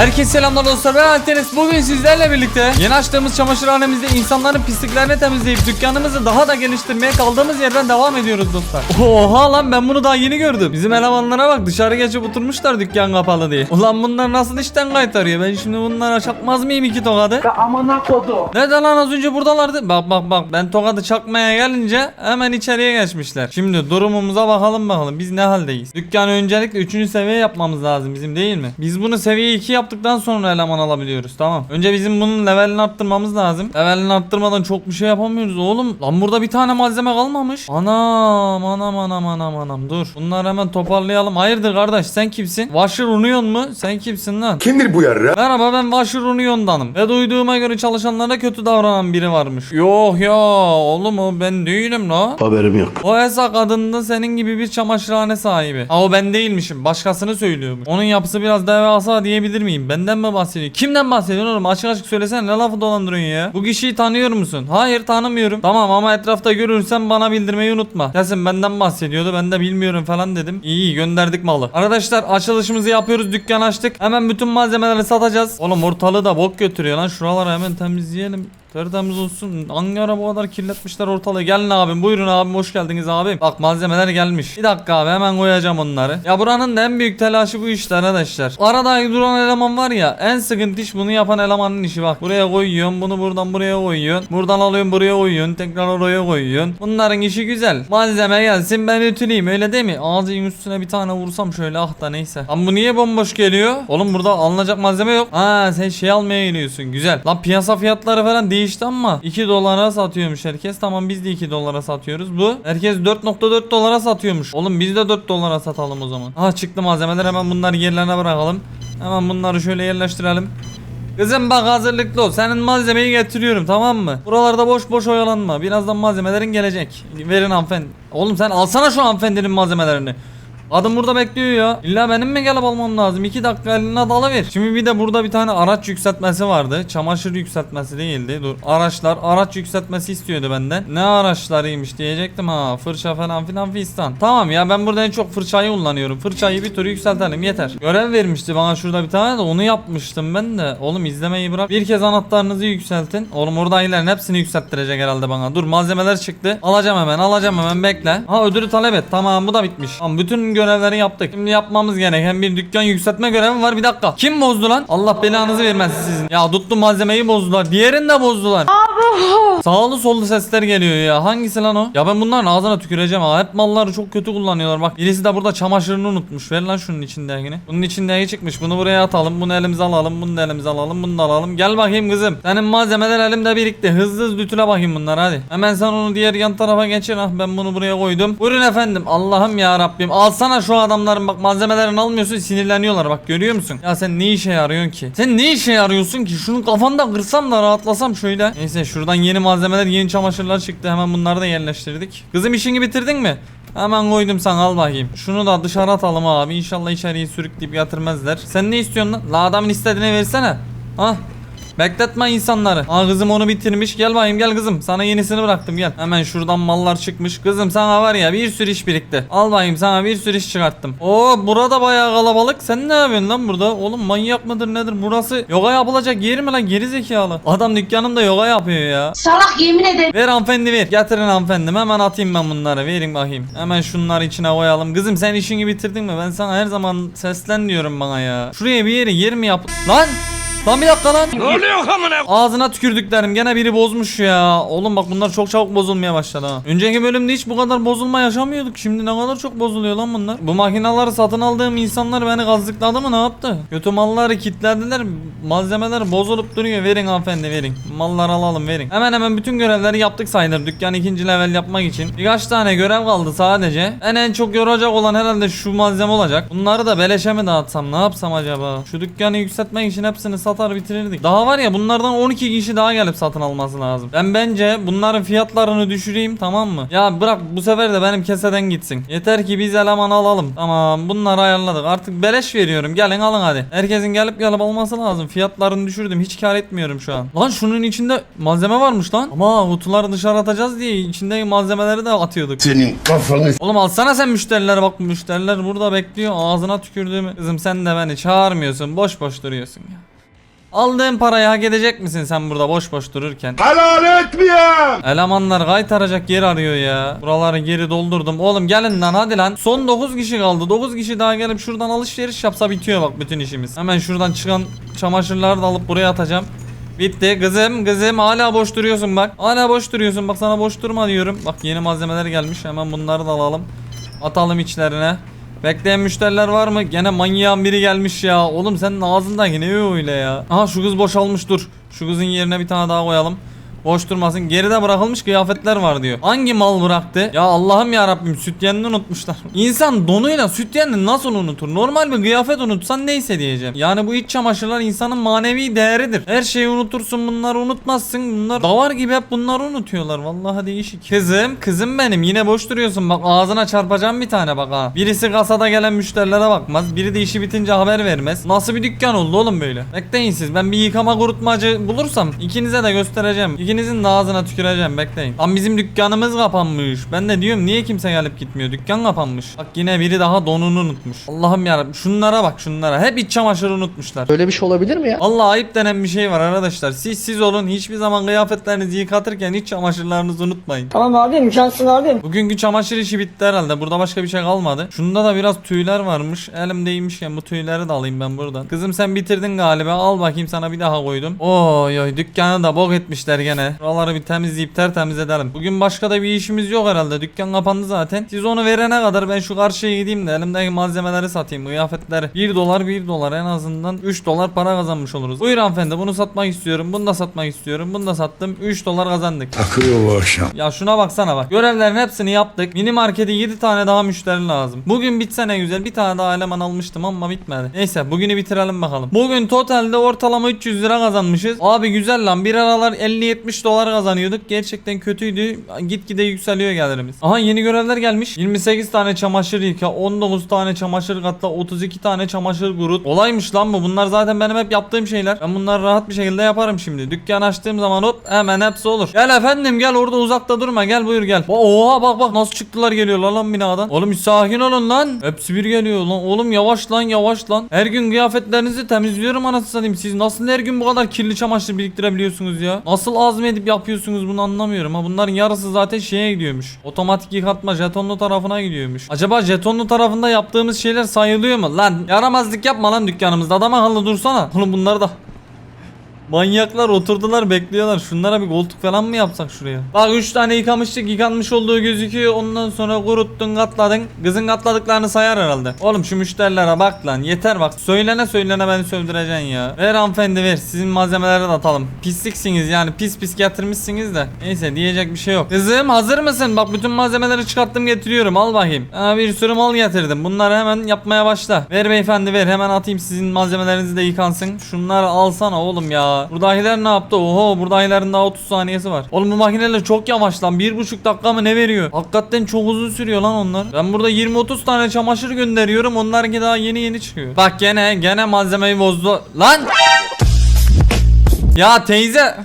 Herkese selamlar dostlar ben Altenes Bugün sizlerle birlikte yeni açtığımız çamaşırhanemizde insanların pisliklerini temizleyip dükkanımızı daha da geliştirmeye kaldığımız yerden devam ediyoruz dostlar Oha lan ben bunu daha yeni gördüm Bizim elemanlara bak dışarı geçip oturmuşlar dükkan kapalı diye Ulan bunlar nasıl işten kaytarıyor ben şimdi bunlara çakmaz mıyım iki tokadı Ya amına kodu. Nerede lan az önce buradalardı? Bak bak bak ben tokadı çakmaya gelince hemen içeriye geçmişler. Şimdi durumumuza bakalım bakalım biz ne haldeyiz? Dükkanı öncelikle 3. seviye yapmamız lazım bizim değil mi? Biz bunu seviye 2 yaptıktan sonra eleman alabiliyoruz tamam. Önce bizim bunun levelini arttırmamız lazım. Levelini arttırmadan çok bir şey yapamıyoruz oğlum. Lan burada bir tane malzeme kalmamış. Anam anam anam anam anam dur. Bunları hemen toparlayalım. Hayırdır kardeş sen kimsin? Washer Union mu? Sen kimsin lan? Kimdir bu yarra? Merhaba ben Vasher Union'danım ve duyduğuma göre çalışanlara kötü davranan biri varmış. Yok ya oğlum o ben değilim la. Haberim yok. O Esak adında senin gibi bir çamaşırhane sahibi. Ha o ben değilmişim başkasını söylüyormuş. Onun yapısı biraz devasa diyebilir miyim? Benden mi bahsediyor? Kimden bahsediyorsun oğlum? Açık açık söylesene ne lafı dolandırıyorsun ya? Bu kişiyi tanıyor musun? Hayır tanımıyorum. Tamam ama etrafta görürsen bana bildirmeyi unutma. Kesin benden bahsediyordu ben de bilmiyorum falan dedim. İyi iyi, gönderdik malı. Arkadaşlar açılışımızı yapıyoruz dükkan açtık. Hemen bütün malzemeleri satacağız. Oğlum ortalığı da bok götürüyor lan şuraları hemen temizleyelim. Tertemiz olsun. Hangi ara bu kadar kirletmişler ortalığı. Gelin abim buyurun abim hoş geldiniz abim. Bak malzemeler gelmiş. Bir dakika abi hemen koyacağım onları. Ya buranın en büyük telaşı bu işte arkadaşlar. Arada duran eleman var ya en sıkıntı iş bunu yapan elemanın işi bak. Buraya koyuyorsun bunu buradan buraya koyuyorsun. Buradan alıyorsun buraya koyuyorsun. Tekrar oraya koyuyorsun. Bunların işi güzel. Malzeme gelsin ben ütüleyeyim öyle değil mi? Ağzının üstüne bir tane vursam şöyle ah da neyse. Ama bu niye bomboş geliyor? Oğlum burada alınacak malzeme yok. Ha sen şey almaya geliyorsun güzel. Lan piyasa fiyatları falan değişti ama 2 dolara satıyormuş herkes. Tamam biz de 2 dolara satıyoruz. Bu herkes 4.4 dolara satıyormuş. Oğlum biz de 4 dolara satalım o zaman. Ah çıktı malzemeler hemen bunları yerlerine bırakalım. Hemen bunları şöyle yerleştirelim. Kızım bak hazırlıklı ol. Senin malzemeyi getiriyorum tamam mı? Buralarda boş boş oyalanma. Birazdan malzemelerin gelecek. Verin hanımefendi. Oğlum sen alsana şu hanımefendinin malzemelerini. Adam burada bekliyor ya. İlla benim mi gelip almam lazım? 2 dakika eline dalıver. Şimdi bir de burada bir tane araç yükseltmesi vardı. Çamaşır yükseltmesi değildi. Dur. Araçlar araç yükseltmesi istiyordu benden. Ne araçlarıymış diyecektim ha. Fırça falan filan fistan. Tamam ya ben burada en çok fırçayı kullanıyorum. Fırçayı bir tur yükseltelim yeter. Görev vermişti bana şurada bir tane de onu yapmıştım ben de. Oğlum izlemeyi bırak. Bir kez anahtarınızı yükseltin. Oğlum oradakilerin hepsini yükselttirecek herhalde bana. Dur malzemeler çıktı. Alacağım hemen alacağım hemen bekle. Ha ödülü talep et. Tamam bu da bitmiş. Tamam bütün görevleri yaptık. Şimdi yapmamız gereken bir dükkan yükseltme görevi var. Bir dakika. Kim bozdu lan? Allah belanızı vermesin sizin. Ya tuttu malzemeyi bozdular. Diğerini de bozdular. Sağlı sollu sesler geliyor ya. Hangisi lan o? Ya ben bunların ağzına tüküreceğim ha. Hep malları çok kötü kullanıyorlar. Bak birisi de burada çamaşırını unutmuş. Ver lan şunun içindekini. Bunun içindeki çıkmış. Bunu buraya atalım. Bunu elimize alalım. Bunu da elimize alalım. Bunu da alalım. Gel bakayım kızım. Senin malzemeler elimde birikti. Hızlı hızlı ütüle bakayım bunlar hadi. Hemen sen onu diğer yan tarafa geçir. Ah ben bunu buraya koydum. Buyurun efendim. Allah'ım ya Rabbim. Alsana şu adamların bak malzemelerini almıyorsun sinirleniyorlar. Bak görüyor musun? Ya sen ne işe yarıyorsun ki? Sen ne işe yarıyorsun ki? Şunu kafanda kırsam da rahatlasam şöyle. Neyse şuradan yeni malzemeler, yeni çamaşırlar çıktı. Hemen bunları da yerleştirdik. Kızım işini bitirdin mi? Hemen koydum sana al bakayım. Şunu da dışarı atalım abi. İnşallah içeriye sürükleyip yatırmazlar. Sen ne istiyorsun lan? La adamın istediğini versene. Ha? Bekletme insanları. Aa kızım onu bitirmiş. Gel bakayım gel kızım. Sana yenisini bıraktım gel. Hemen şuradan mallar çıkmış. Kızım sana var ya bir sürü iş birikti. Al bakayım sana bir sürü iş çıkarttım. Oo burada bayağı kalabalık. Sen ne yapıyorsun lan burada? Oğlum manyak mıdır nedir? Burası yoga yapılacak yer mi lan? Geri zekalı. Adam dükkanında yoga yapıyor ya. Salak yemin ederim. Ver hanımefendi ver. Getirin hanımefendim. Hemen atayım ben bunları. Verin bakayım. Hemen şunları içine koyalım. Kızım sen işini bitirdin mi? Ben sana her zaman seslen diyorum bana ya. Şuraya bir yere yer mi yap? Lan! Lan bir dakika lan. Ne oluyor amına? Ağzına tükürdüklerim gene biri bozmuş ya. Oğlum bak bunlar çok çabuk bozulmaya başladı ha. Önceki bölümde hiç bu kadar bozulma yaşamıyorduk. Şimdi ne kadar çok bozuluyor lan bunlar. Bu makineleri satın aldığım insanlar beni kazıkladı mı ne yaptı? Kötü malları kilitlediler. Malzemeler bozulup duruyor. Verin hanımefendi verin. Malları alalım verin. Hemen hemen bütün görevleri yaptık sayılır. Dükkan ikinci level yapmak için. Birkaç tane görev kaldı sadece. En en çok yoracak olan herhalde şu malzeme olacak. Bunları da beleşe mi dağıtsam ne yapsam acaba? Şu dükkanı yükseltmek için hepsini satar bitirirdik. Daha var ya bunlardan 12 kişi daha gelip satın alması lazım. Ben bence bunların fiyatlarını düşüreyim tamam mı? Ya bırak bu sefer de benim keseden gitsin. Yeter ki biz eleman alalım. Tamam bunları ayarladık. Artık beleş veriyorum. Gelin alın hadi. Herkesin gelip gelip alması lazım. Fiyatlarını düşürdüm. Hiç kar etmiyorum şu an. Lan şunun içinde malzeme varmış lan. Ama kutuları dışarı atacağız diye içindeki malzemeleri de atıyorduk. Senin kafanı Oğlum alsana sen müşterilere bak müşteriler burada bekliyor ağzına tükürdüğümü. Kızım sen de beni çağırmıyorsun boş boş duruyorsun ya. Aldığın parayı hak edecek misin sen burada boş boş dururken? helal etmiyorum. Elemanlar kaytaracak yer arıyor ya. Buraları geri doldurdum. Oğlum gelin lan hadi lan. Son 9 kişi kaldı. 9 kişi daha gelip şuradan alışveriş yapsa bitiyor bak bütün işimiz. Hemen şuradan çıkan çamaşırları da alıp buraya atacağım. Bitti kızım kızım hala boş duruyorsun bak. Hala boş duruyorsun bak sana boş durma diyorum. Bak yeni malzemeler gelmiş hemen bunları da alalım. Atalım içlerine. Bekleyen müşteriler var mı? Gene manyağın biri gelmiş ya. Oğlum senin ağzından ne öyle ya. Aha şu kız boşalmış dur. Şu kızın yerine bir tane daha koyalım. Boş durmasın. Geride bırakılmış kıyafetler var diyor. Hangi mal bıraktı? Ya Allah'ım ya Rabbim sütyenini unutmuşlar. İnsan donuyla sütyenini nasıl unutur? Normal bir kıyafet unutsan neyse diyeceğim. Yani bu iç çamaşırlar insanın manevi değeridir. Her şeyi unutursun bunları unutmazsın. Bunlar davar gibi hep bunları unutuyorlar. Vallahi değişik. Kızım, kızım benim yine boş duruyorsun. Bak ağzına çarpacağım bir tane bak ha. Birisi kasada gelen müşterilere bakmaz. Biri de işi bitince haber vermez. Nasıl bir dükkan oldu oğlum böyle? Bekleyin siz. Ben bir yıkama kurutmacı bulursam ikinize de göstereceğim. İkinizin de ağzına tüküreceğim bekleyin. Lan bizim dükkanımız kapanmış. Ben de diyorum niye kimse gelip gitmiyor? Dükkan kapanmış. Bak yine biri daha donunu unutmuş. Allah'ım yarabbim şunlara bak şunlara. Hep iç çamaşırı unutmuşlar. Böyle bir şey olabilir mi ya? Allah ayıp denen bir şey var arkadaşlar. Siz siz olun. Hiçbir zaman kıyafetlerinizi yıkatırken iç çamaşırlarınızı unutmayın. Tamam abim imkansın abim. Bugünkü çamaşır işi bitti herhalde. Burada başka bir şey kalmadı. Şunda da biraz tüyler varmış. Elimdeymişken bu tüyleri de alayım ben buradan. Kızım sen bitirdin galiba. Al bakayım sana bir daha koydum. Oy oy dükkanı da bok etmişler gene. Buraları bir temizleyip tertemiz edelim. Bugün başka da bir işimiz yok herhalde. Dükkan kapandı zaten. Siz onu verene kadar ben şu karşıya gideyim de elimdeki malzemeleri satayım. Kıyafetleri. 1 dolar 1 dolar en azından 3 dolar para kazanmış oluruz. Buyur hanımefendi bunu satmak istiyorum. Bunu da satmak istiyorum. Bunu da sattım. 3 dolar kazandık. Takıyor bu akşam. Ya şuna baksana bak. Görevlerin hepsini yaptık. Mini markete 7 tane daha müşteri lazım. Bugün bitse ne güzel. Bir tane daha eleman almıştım ama bitmedi. Neyse bugünü bitirelim bakalım. Bugün totalde ortalama 300 lira kazanmışız. Abi güzel lan. Bir aralar 50-70 dolar kazanıyorduk. Gerçekten kötüydü. Gitgide yükseliyor gelirimiz. Aha yeni görevler gelmiş. 28 tane çamaşır yıka, 19 tane çamaşır katla, 32 tane çamaşır kurut. Olaymış lan bu. Bunlar zaten benim hep yaptığım şeyler. Ben bunları rahat bir şekilde yaparım şimdi. Dükkan açtığım zaman hop hemen hepsi olur. Gel efendim gel orada uzakta durma. Gel buyur gel. Oha bak bak nasıl çıktılar geliyorlar lan binadan. Oğlum sakin olun lan. Hepsi bir geliyor lan. Oğlum yavaş lan yavaş lan. Her gün kıyafetlerinizi temizliyorum anasını satayım. Siz nasıl her gün bu kadar kirli çamaşır biriktirebiliyorsunuz ya? Nasıl azmedip yapıyorsunuz bunu anlamıyorum ha. Bunların yarısı zaten şeye gidiyormuş. Otomatik yıkatma jetonlu tarafına gidiyormuş. Acaba jetonlu tarafında yaptığımız şeyler sayılıyor mu? Lan yaramazlık yapma lan dükkanımızda. Adam akıllı dursana. Oğlum bunları da Manyaklar oturdular bekliyorlar. Şunlara bir koltuk falan mı yapsak şuraya? Bak 3 tane yıkamıştık yıkanmış olduğu gözüküyor. Ondan sonra kuruttun katladın. Kızın katladıklarını sayar herhalde. Oğlum şu müşterilere bak lan yeter bak. Söylene söylene beni sövdüreceksin ya. Ver hanımefendi ver. Sizin malzemeleri de atalım. Pisliksiniz yani pis pis getirmişsiniz de. Neyse diyecek bir şey yok. Kızım hazır mısın? Bak bütün malzemeleri çıkarttım getiriyorum. Al bakayım. Aa, bir sürü mal getirdim. Bunları hemen yapmaya başla. Ver beyefendi ver. Hemen atayım sizin malzemeleriniz de yıkansın. Şunları alsana oğlum ya. Buradakiler ne yaptı? Oho buradakilerin daha 30 saniyesi var. Oğlum bu makineler çok yavaş lan. 1,5 dakika mı ne veriyor? Hakikaten çok uzun sürüyor lan onlar. Ben burada 20-30 tane çamaşır gönderiyorum. Onlarınki daha yeni yeni çıkıyor. Bak gene gene malzemeyi bozdu. Lan! Ya teyze.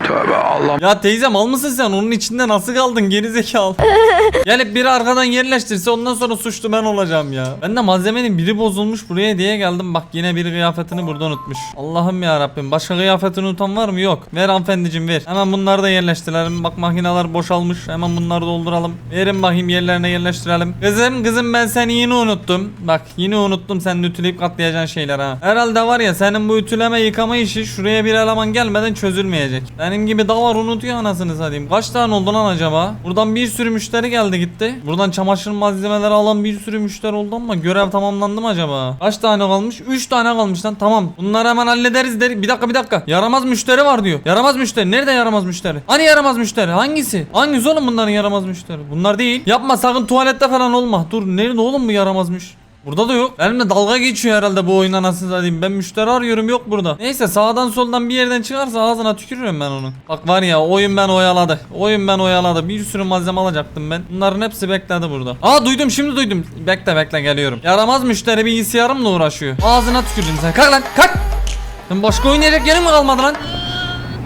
Tövbe Allah. Ya teyze mal mısın sen? Onun içinde nasıl kaldın geri zekalı? Gelip biri arkadan yerleştirse ondan sonra suçlu ben olacağım ya. Ben de malzemenin biri bozulmuş buraya diye geldim. Bak yine biri kıyafetini burada unutmuş. Allah'ım ya Rabbim. Başka kıyafetini unutan var mı? Yok. Ver hanımefendiciğim ver. Hemen bunları da yerleştirelim. Bak makineler boşalmış. Hemen bunları dolduralım. Verin bakayım yerlerine yerleştirelim. Kızım kızım ben seni yine unuttum. Bak yine unuttum senin ütüleyip katlayacağın şeyler ha. Herhalde var ya senin bu ütüleme yıkama işi şuraya bir eleman gelmeden çözülmeyecek. Benim gibi davar unutuyor anasını satayım. Kaç tane oldu lan acaba? Buradan bir sürü müşteri geldi gitti. Buradan çamaşır malzemeleri alan bir sürü müşteri oldu ama görev tamamlandı mı acaba? Kaç tane kalmış? 3 tane kalmış lan tamam. Bunları hemen hallederiz der. Bir dakika bir dakika. Yaramaz müşteri var diyor. Yaramaz müşteri. Nerede yaramaz müşteri? Hani yaramaz müşteri? Hangisi? Hangisi oğlum bunların yaramaz müşteri? Bunlar değil. Yapma sakın tuvalette falan olma. Dur nerede oğlum bu yaramazmış? Burada da yok. Benimle dalga geçiyor herhalde bu oyundan nasıl satayım. Ben müşteri arıyorum yok burada. Neyse sağdan soldan bir yerden çıkarsa ağzına tükürürüm ben onu. Bak var ya oyun ben oyaladı. Oyun ben oyaladı. Bir sürü malzeme alacaktım ben. Bunların hepsi bekledi burada. Aa duydum şimdi duydum. Bekle bekle geliyorum. Yaramaz müşteri bilgisayarımla uğraşıyor. Ağzına tükürdüm sen. Kalk lan kalk. Sen başka oynayacak yerin mi kalmadı lan?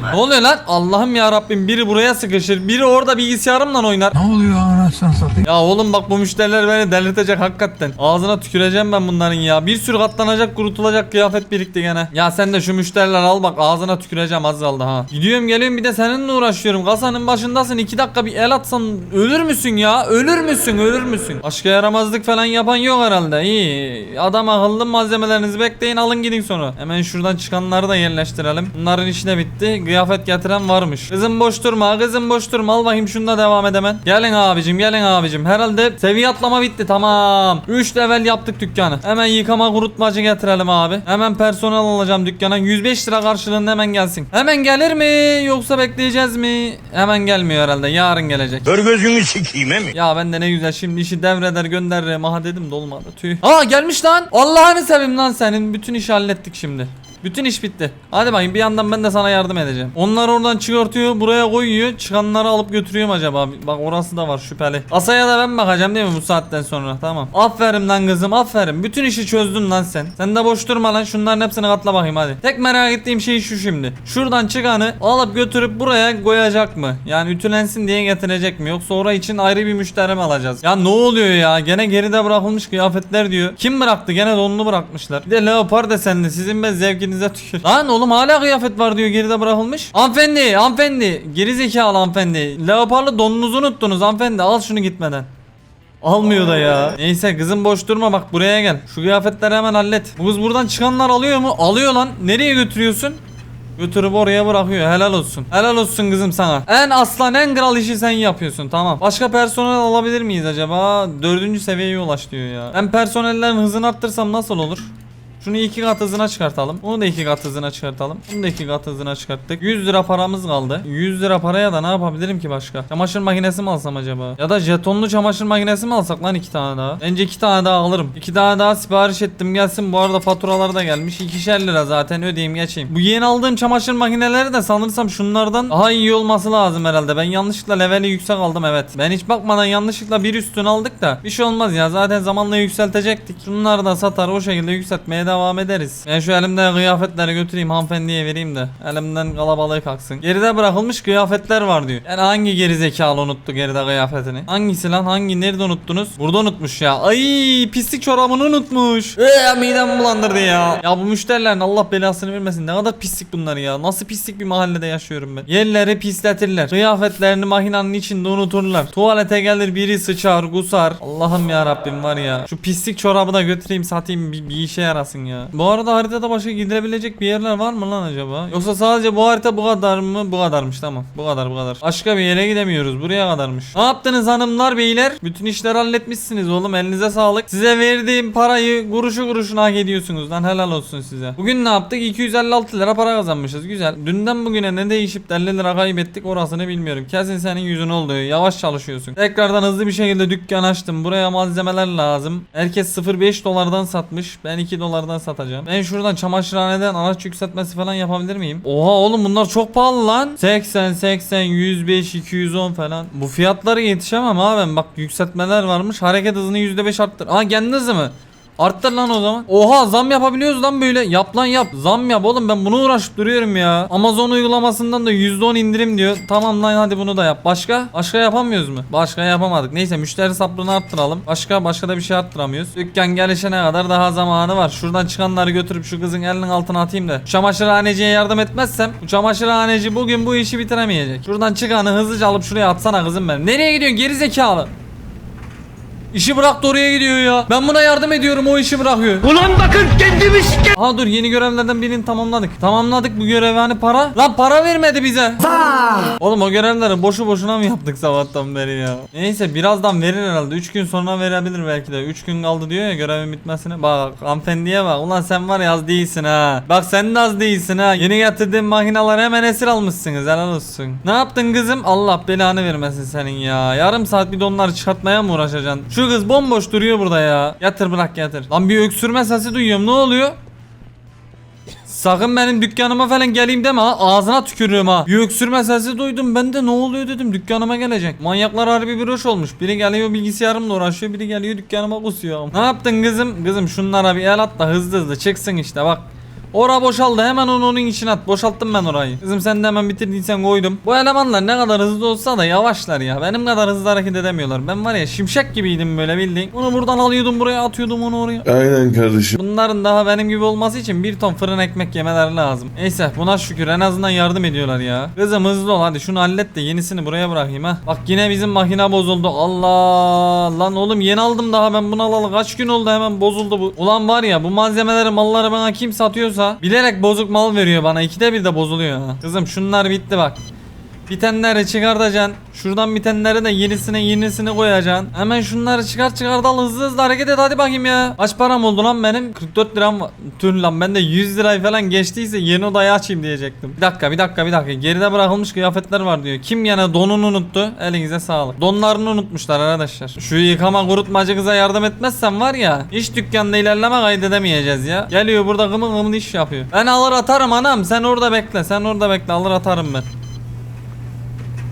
Ne oluyor lan? Allah'ım ya Rabbim biri buraya sıkışır, biri orada bilgisayarımla oynar. Ne oluyor anasını satayım? Ya oğlum bak bu müşteriler beni delirtecek hakikaten. Ağzına tüküreceğim ben bunların ya. Bir sürü katlanacak, kurutulacak kıyafet birikti gene. Ya sen de şu müşteriler al bak ağzına tüküreceğim az kaldı ha. Gidiyorum geliyorum bir de seninle uğraşıyorum. Kasanın başındasın. iki dakika bir el atsan ölür müsün ya? Ölür müsün? Ölür müsün? Başka yaramazlık falan yapan yok herhalde. İyi. Adam akıllı malzemelerinizi bekleyin alın gidin sonra. Hemen şuradan çıkanları da yerleştirelim. Bunların işi de bitti. Kıyafet getiren varmış. Kızım boş durma. Kızım boş durma. Al bakayım şununla devam edemen. Gelin abicim gelin abicim. Herhalde seviye atlama bitti. Tamam. 3 level yaptık dükkanı. Hemen yıkama kurutmacı getirelim abi. Hemen personel alacağım dükkana. 105 lira karşılığında hemen gelsin. Hemen gelir mi? Yoksa bekleyeceğiz mi? Hemen gelmiyor herhalde. Yarın gelecek. Kör gözünü sikeyim he mi? Ya ben de ne güzel şimdi işi devreder gönderirim. Aha dedim de olmadı. Tüh. Aa gelmiş lan. Allah'ını seveyim lan senin. Bütün işi hallettik şimdi. Bütün iş bitti. Hadi bakayım bir yandan ben de sana yardım edeceğim. Onlar oradan çıkartıyor buraya koyuyor. Çıkanları alıp götürüyorum acaba. Bak orası da var şüpheli. Asaya da ben bakacağım değil mi bu saatten sonra? Tamam. Aferin lan kızım aferin. Bütün işi çözdün lan sen. Sen de boş durma lan şunların hepsini katla bakayım hadi. Tek merak ettiğim şey şu şimdi. Şuradan çıkanı alıp götürüp buraya koyacak mı? Yani ütülensin diye getirecek mi? Yoksa oraya için ayrı bir müşteri mi alacağız? Ya ne oluyor ya? Gene geride bırakılmış kıyafetler diyor. Kim bıraktı? Gene donunu bırakmışlar. Bir de leopar desenli. Sizin ben zevkinize tükür. Lan oğlum hala kıyafet var diyor geride bırakılmış. Hanımefendi, hanımefendi. Geri zekalı hanımefendi. Leoparlı donunuzu unuttunuz hanımefendi. Al şunu gitmeden. Almıyor da ya. Neyse kızım boş durma bak buraya gel. Şu kıyafetleri hemen hallet. Bu kız buradan çıkanlar alıyor mu? Alıyor lan. Nereye götürüyorsun? Götürüp oraya bırakıyor. Helal olsun. Helal olsun kızım sana. En aslan en kral işi sen yapıyorsun. Tamam. Başka personel alabilir miyiz acaba? Dördüncü seviyeye ulaş diyor ya. Ben personellerin hızını arttırsam nasıl olur? Şunu iki kat hızına çıkartalım. Onu da iki kat hızına çıkartalım. Bunu da iki kat hızına çıkarttık. 100 lira paramız kaldı. 100 lira paraya da ne yapabilirim ki başka? Çamaşır makinesi mi alsam acaba? Ya da jetonlu çamaşır makinesi mi alsak lan iki tane daha? Bence iki tane daha alırım. İki tane daha sipariş ettim gelsin. Bu arada faturalar da gelmiş. İkişer lira zaten ödeyeyim geçeyim. Bu yeni aldığım çamaşır makineleri de sanırsam şunlardan daha iyi olması lazım herhalde. Ben yanlışlıkla leveli yüksek aldım evet. Ben hiç bakmadan yanlışlıkla bir üstünü aldık da. Bir şey olmaz ya zaten zamanla yükseltecektik. Şunları da satar o şekilde yükseltmeye devam ederiz. Ben şu elimde kıyafetleri götüreyim hanımefendiye vereyim de. Elimden kalabalığı kalksın. Geride bırakılmış kıyafetler var diyor. Yani hangi geri zekalı unuttu geride kıyafetini? Hangisi lan? Hangi? Nerede unuttunuz? Burada unutmuş ya. Ay pislik çorabını unutmuş. Eee midem bulandırdı ya. Ya bu müşterilerin Allah belasını vermesin. Ne kadar pislik bunlar ya. Nasıl pislik bir mahallede yaşıyorum ben. Yerleri pisletirler. Kıyafetlerini makinenin içinde unuturlar. Tuvalete gelir biri sıçar, kusar. Allah'ım ya Rabbim var ya. Şu pislik çorabı da götüreyim satayım bir, bir işe yarasın ya. Bu arada haritada başka gidilebilecek bir yerler var mı lan acaba? Yoksa sadece bu harita bu kadar mı? Bu kadarmış tamam. Bu kadar bu kadar. Başka bir yere gidemiyoruz. Buraya kadarmış. Ne yaptınız hanımlar beyler? Bütün işleri halletmişsiniz oğlum. Elinize sağlık. Size verdiğim parayı kuruşu kuruşuna hak ediyorsunuz lan. Helal olsun size. Bugün ne yaptık? 256 lira para kazanmışız. Güzel. Dünden bugüne ne değişip de 50 lira kaybettik orasını bilmiyorum. Kesin senin yüzün oldu. Yavaş çalışıyorsun. Tekrardan hızlı bir şekilde dükkan açtım. Buraya malzemeler lazım. Herkes 0.5 dolardan satmış. Ben 2 dolardan satacağım. Ben şuradan çamaşırhaneden araç yükseltmesi falan yapabilir miyim? Oha oğlum bunlar çok pahalı lan. 80, 80, 105, 210 falan. Bu fiyatlara yetişemem abi. Bak yükseltmeler varmış. Hareket hızını %5 arttır. Aa kendi hızı mı? Arttır lan o zaman. Oha zam yapabiliyoruz lan böyle. Yap lan yap. Zam yap oğlum ben bunu uğraşıp duruyorum ya. Amazon uygulamasından da %10 indirim diyor. Tamam lan hadi bunu da yap. Başka? Başka yapamıyoruz mu? Başka yapamadık. Neyse müşteri sabrını arttıralım. Başka başka da bir şey arttıramıyoruz. Dükkan gelişene kadar daha zamanı var. Şuradan çıkanları götürüp şu kızın elinin altına atayım da. Çamaşırhaneciye yardım etmezsem bu çamaşırhaneci bugün bu işi bitiremeyecek. Şuradan çıkanı hızlıca alıp şuraya atsana kızım benim. Nereye gidiyorsun geri zekalı? İşi bıraktı oraya gidiyor ya. Ben buna yardım ediyorum o işi bırakıyor. Ulan bakın kendimi sike... Aha dur yeni görevlerden birini tamamladık. Tamamladık bu görevi hani para? Lan para vermedi bize. Oğlum o görevleri boşu boşuna mı yaptık sabahtan beri ya? Neyse birazdan verir herhalde. 3 gün sonra verebilir belki de. 3 gün kaldı diyor ya görevin bitmesine. Bak hanımefendiye bak. Ulan sen var ya az değilsin ha. Bak sen de az değilsin ha. Yeni getirdiğin makineleri hemen esir almışsınız. Helal olsun. Ne yaptın kızım? Allah belanı vermesin senin ya. Yarım saat bir de onları çıkartmaya mı uğraşacaksın? Şu kız bomboş duruyor burada ya. Yatır bırak yatır. Lan bir öksürme sesi duyuyorum ne oluyor? Sakın benim dükkanıma falan geleyim deme ha. Ağzına tükürürüm ha. Bir öksürme sesi duydum. Ben de ne oluyor dedim. Dükkanıma gelecek. Manyaklar harbi bir hoş olmuş. Biri geliyor bilgisayarımla uğraşıyor. Biri geliyor dükkanıma kusuyor. Ne yaptın kızım? Kızım şunlara bir el at da hızlı hızlı çıksın işte bak. Ora boşaldı hemen onu onun içine at. Boşalttım ben orayı. Kızım sen de hemen bitirdiysen koydum. Bu elemanlar ne kadar hızlı olsa da yavaşlar ya. Benim kadar hızlı hareket edemiyorlar. Ben var ya şimşek gibiydim böyle bildiğin. Onu buradan alıyordum buraya atıyordum onu oraya. Aynen kardeşim. Bunların daha benim gibi olması için bir ton fırın ekmek yemeleri lazım. Neyse buna şükür en azından yardım ediyorlar ya. Kızım hızlı ol hadi şunu hallet de yenisini buraya bırakayım ha. Bak yine bizim makine bozuldu. Allah lan oğlum yeni aldım daha ben bunu alalı kaç gün oldu hemen bozuldu bu. Ulan var ya bu malzemeleri malları bana kim satıyorsa bilerek bozuk mal veriyor bana. İkide bir de bozuluyor ha. Kızım şunlar bitti bak. Bitenleri çıkartacaksın. Şuradan bitenleri de yenisine yenisini koyacaksın. Hemen şunları çıkar çıkar da hızlı hızlı hareket et hadi bakayım ya. Kaç param oldu lan benim? 44 liram var. Tür lan ben de 100 lirayı falan geçtiyse yeni odayı açayım diyecektim. Bir dakika bir dakika bir dakika. Geride bırakılmış kıyafetler var diyor. Kim yana donunu unuttu? Elinize sağlık. Donlarını unutmuşlar arkadaşlar. Şu yıkama kurutmacı kıza yardım etmezsen var ya. Hiç dükkanda ilerleme kaydedemeyeceğiz ya. Geliyor burada gımın gımın iş yapıyor. Ben alır atarım anam. Sen orada bekle. Sen orada bekle. Alır atarım ben.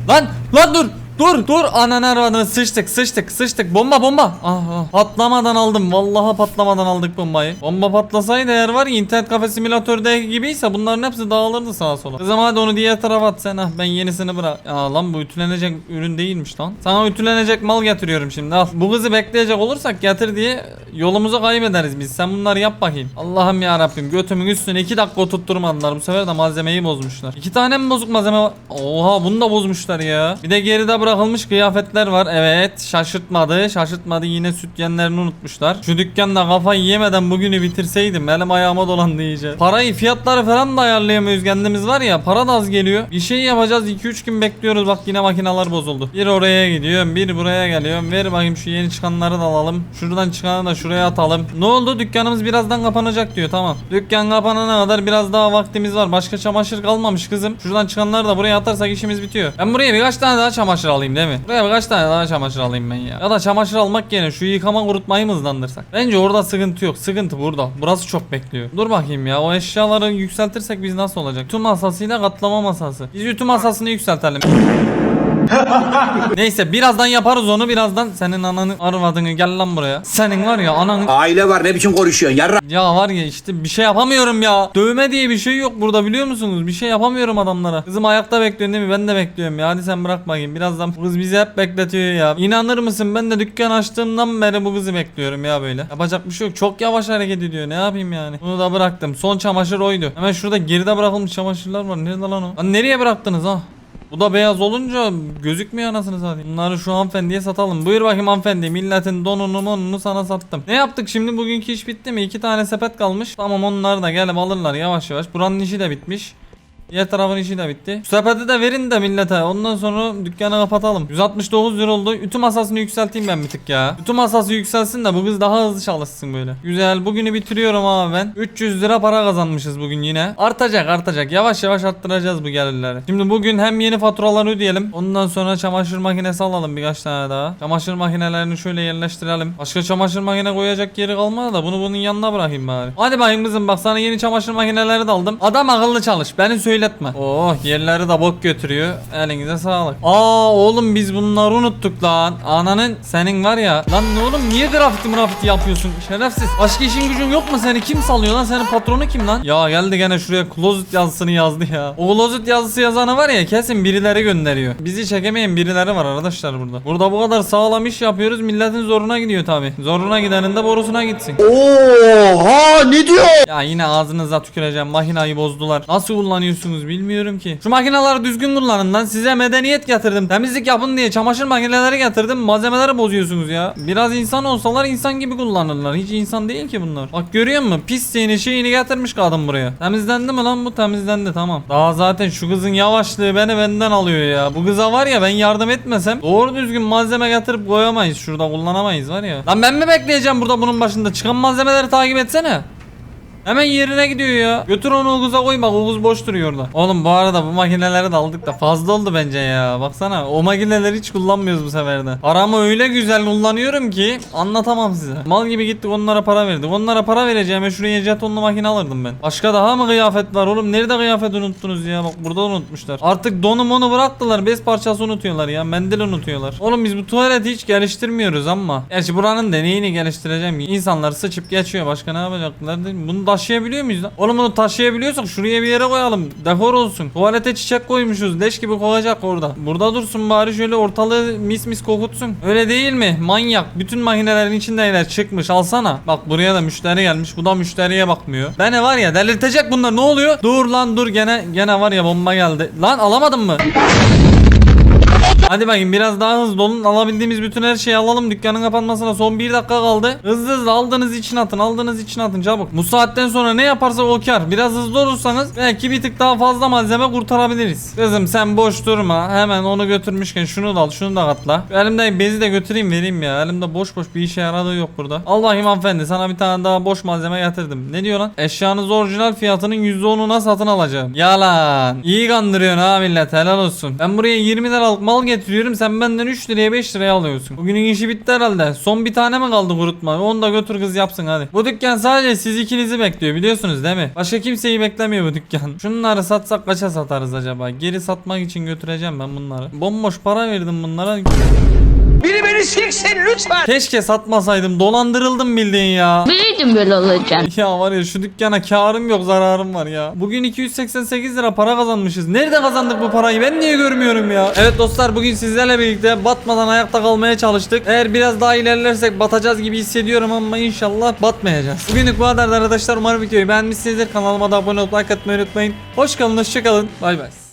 Lan lan dur dur dur. Ananı arabanı sıçtık sıçtık sıçtık. Bomba bomba. Ah, ah. patlamadan aldım. Vallahi patlamadan aldık bombayı. Bomba patlasaydı eğer var ya internet kafe simülatördeki gibiyse bunların hepsi dağılırdı sağa sola. Kızım hadi onu diğer tarafa at sen. Ah ben yenisini bırak. Ya lan bu ütülenecek ürün değilmiş lan. Sana ütülenecek mal getiriyorum şimdi. Al bu kızı bekleyecek olursak getir diye yolumuzu kaybederiz biz. Sen bunları yap bakayım. Allah'ım ya Rabbim götümün üstüne 2 dakika oturtturmadılar. Bu sefer de malzemeyi bozmuşlar. İki tane mi bozuk malzeme? Var oha bunu da bozmuşlar ya. Bir de geride bırakılmış kıyafetler var. Evet şaşırtmadı. Şaşırtmadı yine süt yenlerini unutmuşlar. Şu dükkanda kafayı yemeden bugünü bitirseydim elim ayağıma dolandı iyice. Parayı fiyatları falan da ayarlayamıyoruz. Kendimiz var ya para da az geliyor. Bir şey yapacağız 2-3 gün bekliyoruz. Bak yine makineler bozuldu. Bir oraya gidiyorum bir buraya geliyorum. Ver bakayım şu yeni çıkanları da alalım. Şuradan çıkanı da şuraya atalım. Ne oldu? Dükkanımız birazdan kapanacak diyor tamam. Dükkan kapanana kadar biraz daha vaktimiz var. Başka çamaşır kalmamış kızım. Şuradan çıkanları da buraya atarsak işimiz bitiyor. Ben buraya birkaç tane daha çamaşır alayım değil mi? Buraya birkaç tane daha çamaşır alayım ben ya? Ya da çamaşır almak yerine şu yıkama kurutmayı mı hızlandırsak? Bence orada sıkıntı yok. Sıkıntı burada. Burası çok bekliyor. Dur bakayım ya. O eşyaları yükseltirsek biz nasıl olacak? Tüm masasıyla katlama masası. Biz ütü masasını yükseltelim Neyse birazdan yaparız onu birazdan senin ananı arvadını gel lan buraya. Senin var ya ananı Aile var ne biçim konuşuyorsun yarra. ya var ya işte bir şey yapamıyorum ya. Dövme diye bir şey yok burada biliyor musunuz? Bir şey yapamıyorum adamlara. Kızım ayakta bekliyorsun değil mi? Ben de bekliyorum ya. Hadi sen bırak bakayım. Birazdan kız bizi hep bekletiyor ya. İnanır mısın? Ben de dükkan açtığımdan beri bu kızı bekliyorum ya böyle. Yapacak bir şey yok. Çok yavaş hareket ediyor. Ne yapayım yani? Bunu da bıraktım. Son çamaşır oydu. Hemen şurada geride bırakılmış çamaşırlar var. Nerede lan o? Lan nereye bıraktınız ha? Bu da beyaz olunca gözükmüyor anasını satayım. Bunları şu hanımefendiye satalım. Buyur bakayım hanımefendi. Milletin donunu monunu sana sattım. Ne yaptık şimdi? Bugünkü iş bitti mi? İki tane sepet kalmış. Tamam onlar da gelip alırlar yavaş yavaş. Buranın işi de bitmiş. Diğer tarafın işi de bitti. Şu sepeti de verin de millete. Ondan sonra dükkanı kapatalım. 169 lira oldu. Ütü masasını yükselteyim ben bir tık ya. Ütü masası yükselsin de bu kız daha hızlı çalışsın böyle. Güzel. Bugünü bitiriyorum abi ben. 300 lira para kazanmışız bugün yine. Artacak artacak. Yavaş yavaş arttıracağız bu gelirleri. Şimdi bugün hem yeni faturaları ödeyelim. Ondan sonra çamaşır makinesi alalım birkaç tane daha. Çamaşır makinelerini şöyle yerleştirelim. Başka çamaşır makine koyacak yeri kalmadı da bunu bunun yanına bırakayım bari. Hadi bakayım kızım bak sana yeni çamaşır makineleri de aldım. Adam akıllı çalış. Beni söyletme. Oh yerleri de bok götürüyor. Elinize sağlık. Aa oğlum biz bunları unuttuk lan. Ananın senin var ya. Lan ne oğlum niye grafiti grafiti yapıyorsun? Şerefsiz. Başka işin gücün yok mu seni? Kim salıyor lan? Senin patronu kim lan? Ya geldi gene şuraya closet yazısını yazdı ya. O closet yazısı yazanı var ya kesin birileri gönderiyor. Bizi çekemeyen birileri var arkadaşlar burada. Burada bu kadar sağlam iş yapıyoruz. Milletin zoruna gidiyor tabi. Zoruna gidenin de borusuna gitsin. Oha ne diyor? Ya yine ağzınıza tüküreceğim. Makinayı bozdular. Nasıl kullanıyorsunuz bilmiyorum ki. Şu makineleri düzgün kullanın lan. Size medeniyet getirdim. Temizlik yapın diye çamaşır makineleri getirdim. Malzemeleri bozuyorsunuz ya. Biraz insan olsalar insan gibi kullanırlar. Hiç insan değil ki bunlar. Bak görüyor musun? Pisliğini şeyini getirmiş kadın buraya. Temizlendi mi lan bu? Temizlendi tamam. Daha zaten şu kızın yavaşlığı beni benden alıyor ya. Bu kıza var ya ben yardım etmesem doğru düzgün malzeme getirip koyamayız. Şurada kullanamayız var ya. Lan ben mi bekleyeceğim burada bunun başında? Çıkan malzemeleri takip etsene. Hemen yerine gidiyor ya. Götür onu Oğuz'a koy bak Oğuz boş duruyor orada. Oğlum bu arada bu makineleri de aldık da fazla oldu bence ya. Baksana o makineleri hiç kullanmıyoruz bu seferde. Paramı öyle güzel kullanıyorum ki anlatamam size. Mal gibi gittik onlara para verdik. Onlara para vereceğime şuraya jetonlu makine alırdım ben. Başka daha mı kıyafet var oğlum? Nerede kıyafet unuttunuz ya? Bak burada unutmuşlar. Artık donu monu bıraktılar. Bez parçası unutuyorlar ya. Mendil unutuyorlar. Oğlum biz bu tuvaleti hiç geliştirmiyoruz ama. Gerçi buranın deneyini geliştireceğim. İnsanlar sıçıp geçiyor. Başka ne yapacaklar? değil mi? Taşıyabiliyor muyuz lan? Oğlum bunu taşıyabiliyorsak şuraya bir yere koyalım. Dekor olsun. Tuvalete çiçek koymuşuz. Leş gibi kokacak orada. Burada dursun bari şöyle ortalığı mis mis kokutsun. Öyle değil mi? Manyak. Bütün makinelerin içindeyler çıkmış. Alsana. Bak buraya da müşteri gelmiş. Bu da müşteriye bakmıyor. Beni var ya delirtecek bunlar. Ne oluyor? Dur lan dur gene gene var ya bomba geldi. Lan alamadın mı? Hadi bakayım biraz daha hızlı olun. Alabildiğimiz bütün her şeyi alalım. Dükkanın kapanmasına son bir dakika kaldı. Hızlı hızlı aldığınız için atın. Aldığınız için atın çabuk. Bu saatten sonra ne yaparsa o kar. Biraz hızlı olursanız belki bir tık daha fazla malzeme kurtarabiliriz. Kızım sen boş durma. Hemen onu götürmüşken şunu da al. Şunu da katla. Elimde bezi de götüreyim vereyim ya. Elimde boş boş bir işe yaradığı yok burada. Al bakayım hanımefendi. Sana bir tane daha boş malzeme getirdim. Ne diyor lan? Eşyanız orijinal fiyatının %10'una satın alacağım. Yalan. İyi kandırıyorsun ha millet. Helal olsun. Ben buraya 20 liralık mal getiriyorum. Sen benden 3 liraya 5 liraya alıyorsun. Bugünün işi bitti herhalde. Son bir tane mi kaldı kurutma? Onu da götür kız yapsın hadi. Bu dükkan sadece siz ikinizi bekliyor biliyorsunuz değil mi? Başka kimseyi beklemiyor bu dükkan. Şunları satsak kaça satarız acaba? Geri satmak için götüreceğim ben bunları. Bomboş para verdim bunlara. Biri beni siksin lütfen. Keşke satmasaydım. Dolandırıldım bildiğin ya. Biliyordum böyle olacağını. Ya var ya şu dükkana karım yok zararım var ya. Bugün 288 lira para kazanmışız. Nerede kazandık bu parayı ben niye görmüyorum ya? Evet dostlar bugün sizlerle birlikte batmadan ayakta kalmaya çalıştık. Eğer biraz daha ilerlersek batacağız gibi hissediyorum ama inşallah batmayacağız. Bugünlük bu kadar arkadaşlar. Umarım videoyu beğenmişsinizdir. Kanalıma da abone olup like atmayı unutmayın. Hoş kalın hoşça kalın. Bay bay.